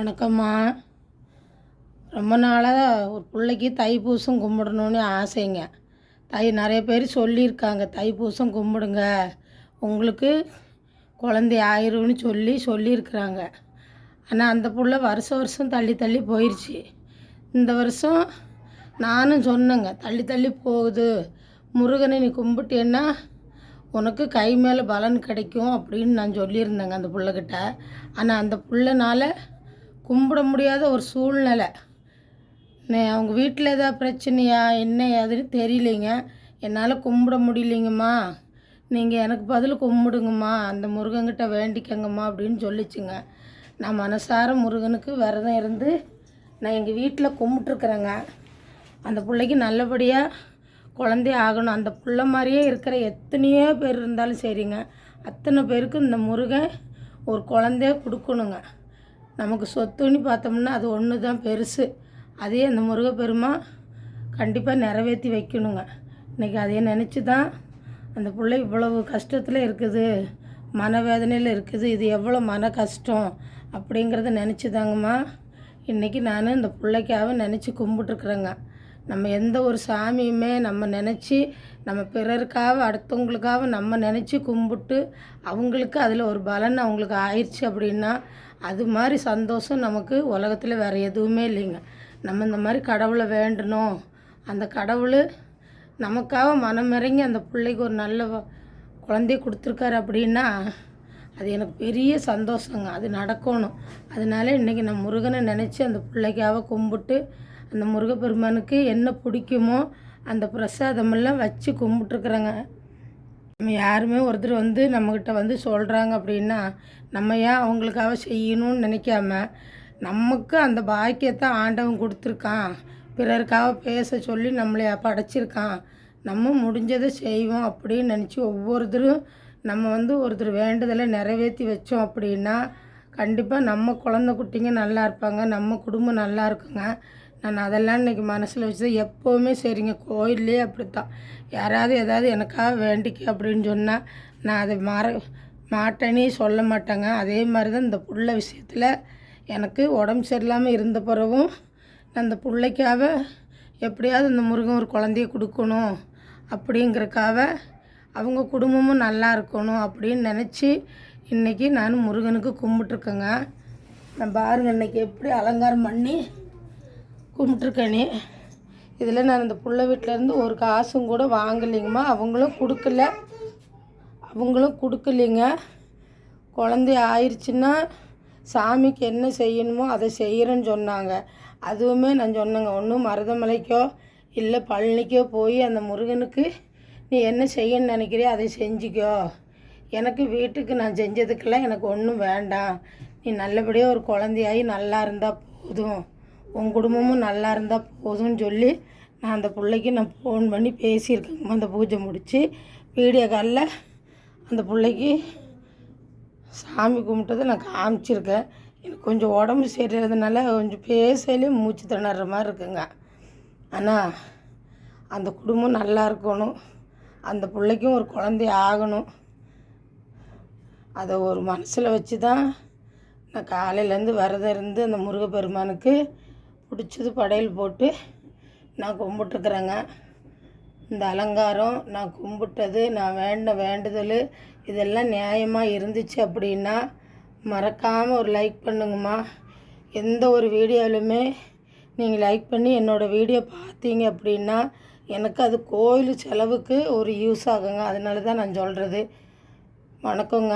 வணக்கம்மா. ரொம்ப நாளாக ஒரு பிள்ளைக்கு தைப்பூசம் கும்பிடணுன்னு ஆசைங்க. தை நிறைய பேர் சொல்லியிருக்காங்க தைப்பூசம் கும்பிடுங்க. உங்களுக்கு குழந்தை ஆயிரும்னு சொல்லி சொல்லியிருக்கிறாங்க. ஆனால் அந்த புள்ள வருஷம் வருஷம் தள்ளி தள்ளி போயிடுச்சு இந்த வருஷம் நானும் சொன்னேங்க தள்ளி தள்ளி போகுது. முருகனை நீ கும்பிட்டேன்னா உனக்கு கை மேலே பலன் கிடைக்கும் அப்படின்னு நான் சொல்லியிருந்தேங்க அந்த புள்ளக்கிட்ட ஆனால் அந்த பிள்ளைனால கும்பிட முடியாத ஒரு சூழ்நிலை. அவங்க வீட்டில் ஏதாவது பிரச்சனையா என்ன ஏதுன்னு தெரியலைங்க. என்னால் கும்பிட முடியலைங்கம்மா. நீங்கள் எனக்கு பதில் கும்பிடுங்கம்மா. அந்த முருகன்கிட்ட வேண்டிக்கங்கம்மா அப்படின்னு சொல்லிச்சுங்க. நான் மனசார முருகனுக்கு விரதம் இருந்து நான் எங்கள் வீட்டில் கும்பிட்டுருக்குறேங்க. அந்த பிள்ளைக்கு நல்லபடியாக குழந்தை ஆகணும். அந்த புள்ள மாதிரியே இருக்கிற எத்தனையோ பேர் இருந்தாலும் சரிங்க. அத்தனை பேருக்கு இந்த முருகன் ஒரு குழந்தைய கொடுக்கணுங்க. நமக்கு சொத்துன்னு பார்த்தோம்னா அது ஒன்று தான் பெருசு. அதே அந்த முருகப்பெருமா கண்டிப்பாக நிறைவேற்றி வைக்கணுங்க. இன்றைக்கி அதையே நினச்சி தான் அந்த பிள்ளை இவ்வளவு கஷ்டத்தில் இருக்குது மனவேதனையில் இருக்குது இது எவ்வளோ மன கஷ்டம் அப்படிங்கிறத நினச்சி தாங்கம்மா இன்றைக்கி நான் இந்த பிள்ளைக்காக நினச்சி கும்பிட்டுருக்குறேங்க. நம்ம எந்த ஒரு சாமியுமே நம்ம நினச்சி நம்ம பிறருக்காக அடுத்தவங்களுக்காக நம்ம நினச்சி கும்பிட்டு அவங்களுக்கு அதில் ஒரு பலன் அவங்களுக்கு ஆயிடுச்சு அப்படின்னா அது மாதிரி சந்தோஷம் நமக்கு உலகத்தில் வேறு எதுவுமே இல்லைங்க. நம்ம இந்த மாதிரி கடவுளை வேண்டணும். அந்த கடவுள் நமக்காக மனமிறங்கி அந்த பிள்ளைக்கு ஒரு நல்ல குழந்தைய கொடுத்துருக்காரு அப்படின்னா அது எனக்கு பெரிய சந்தோஷங்க. அது நடக்கணும். அதனால இன்றைக்கி நான் முருகனை நினச்சி அந்த பிள்ளைக்காக கும்பிட்டு அந்த முருகப்பெருமானுக்கு என்ன பிடிக்குமோ அந்த பிரசாதமெல்லாம் வச்சு கும்பிட்டுருக்குறேங்க. யாருமே ஒருத்தர் வந்து நம்மக்கிட்ட வந்து சொல்கிறாங்க அப்படின்னா நம்ம ஏன் அவங்களுக்காக செய்யணும்னு நினைக்காம நமக்கு அந்த பாக்கியத்தை ஆண்டவன் கொடுத்துருக்கான். பிறருக்காக பேச சொல்லி நம்மளை படைச்சிருக்கான். நம்ம முடிஞ்சதை செய்வோம் அப்படின்னு நினச்சி ஒவ்வொருத்தரும் நம்ம வந்து ஒருத்தர் வேண்டுதலை நிறைவேற்றி வச்சோம் அப்படின்னா கண்டிப்பாக நம்ம குழந்த குட்டிங்க நல்லா இருப்பாங்க நம்ம குடும்பம் நல்லா இருக்குங்க. நான் அதெல்லாம் இன்றைக்கி மனசில் வச்சு எப்போவுமே சரிங்க கோயிலே அப்படித்தான். யாராவது ஏதாவது எனக்காக வேண்டிக்கு அப்படின்னு சொன்னால் நான் அதை மற மாட்டேனே சொல்ல மாட்டேங்க. அதே மாதிரி தான் இந்த புள்ள விஷயத்தில் எனக்கு உடம்பு சரியில்லாமல் இருந்த பிறகும் நான் அந்த பிள்ளைக்காக எப்படியாவது இந்த முருகன் ஒரு குழந்தைய கொடுக்கணும் அப்படிங்கிறக்காக அவங்க குடும்பமும் நல்லா இருக்கணும் அப்படின்னு நினச்சி இன்றைக்கி நான் முருகனுக்கு கும்பிட்ருக்கேங்க நான் பாருங்கள் இன்றைக்கி எப்படி அலங்காரம் பண்ணி கும்பிட்ருக்கேனே இதில் நான் இந்த புள்ள வீட்டிலேருந்து ஒரு காசும் கூட வாங்கலைங்கம்மா. அவங்களும் கொடுக்கல. அவங்களும் கொடுக்கலைங்க. குழந்தை ஆயிடுச்சுன்னா சாமிக்கு என்ன செய்யணுமோ அதை செய்கிறேன்னு சொன்னாங்க. அதுவுமே நான் சொன்னேங்க ஒன்றும் மருதமலைக்கோ இல்லை பழனிக்கோ போய் அந்த முருகனுக்கு நீ என்ன செய்யணும்னு நினைக்கிறியோ அதை செஞ்சுக்கோ. எனக்கு வீட்டுக்கு நான் செஞ்சதுக்கெல்லாம் எனக்கு ஒன்றும் வேண்டாம். நீ நல்லபடியாக ஒரு குழந்தையாகி நல்லா இருந்தால் போதும். உன் குடும்பமும் நல்லா இருந்தால் போதும்னு சொல்லி நான் அந்த பிள்ளைக்கு நான் ஃபோன் பண்ணி பேசியிருக்கேங்கம்மா அந்த பூஜை முடித்து வீடியோ காலில் அந்த பிள்ளைக்கு சாமி கும்பிட்டதை நான் காமிச்சிருக்கேன். எனக்கு கொஞ்சம் உடம்பு சரியில்லாதனால கொஞ்சம் பேசலே மூச்சு திணற மாதிரி இருக்குங்க. ஆனால் அந்த குடும்பம் நல்லா இருக்கணும். அந்த பிள்ளைக்கும் ஒரு குழந்தை ஆகணும். அதை ஒரு மனசில் வச்சு தான் நான் காலையிலேருந்து விரதம் இருந்து அந்த முருகப்பெருமானுக்கு பிடிச்சது படையல் போட்டு நான் கும்பிட்டுருக்குறேங்க இந்த அலங்காரம் நான் கும்பிட்டது நான் வேண்ட வேண்டுதல் இதெல்லாம் நியாயமாக இருந்துச்சு அப்படின்னா மறக்காமல் ஒரு லைக் பண்ணுங்கம்மா. எந்த ஒரு வீடியோவிலுமே நீங்கள் லைக் பண்ணி என்னோடய வீடியோ பார்த்தீங்க அப்படின்னா எனக்கு அது கோயில் செலவுக்கு ஒரு யூஸ் ஆகுங்க. அதனால தான் நான் சொல்கிறது வணக்கங்க.